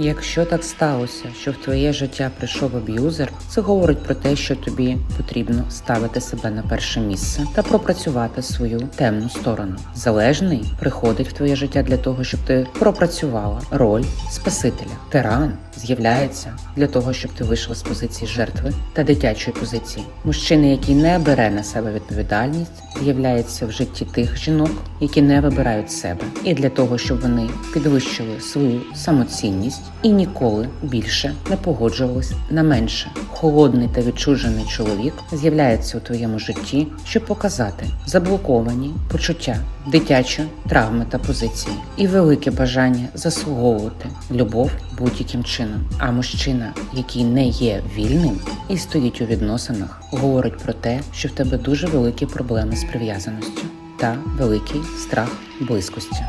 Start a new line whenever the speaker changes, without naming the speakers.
Якщо так сталося, що в твоє життя прийшов аб'юзер, це говорить про те, що тобі потрібно ставити себе на перше місце та пропрацювати свою темну сторону. Залежний приходить в твоє життя для того, щоб ти пропрацювала роль спасителя. Тиран з'являється для того, щоб ти вийшла з позиції жертви та дитячої позиції. Мужчина, який не бере на себе відповідальність, з'являється в житті тих жінок, які не вибирають себе, і для того, щоб вони підвищили свою самоцінність і ніколи більше не погоджувались на менше. Холодний та відчужений чоловік з'являється у твоєму житті, щоб показати заблоковані почуття, дитячі травми та позиції, і велике бажання заслуговувати любов будь-яким чином. А мужчина, який не є вільним і стоїть у відносинах, говорить про те, що в тебе дуже великі проблеми з прив'язаністю та великий страх близькості.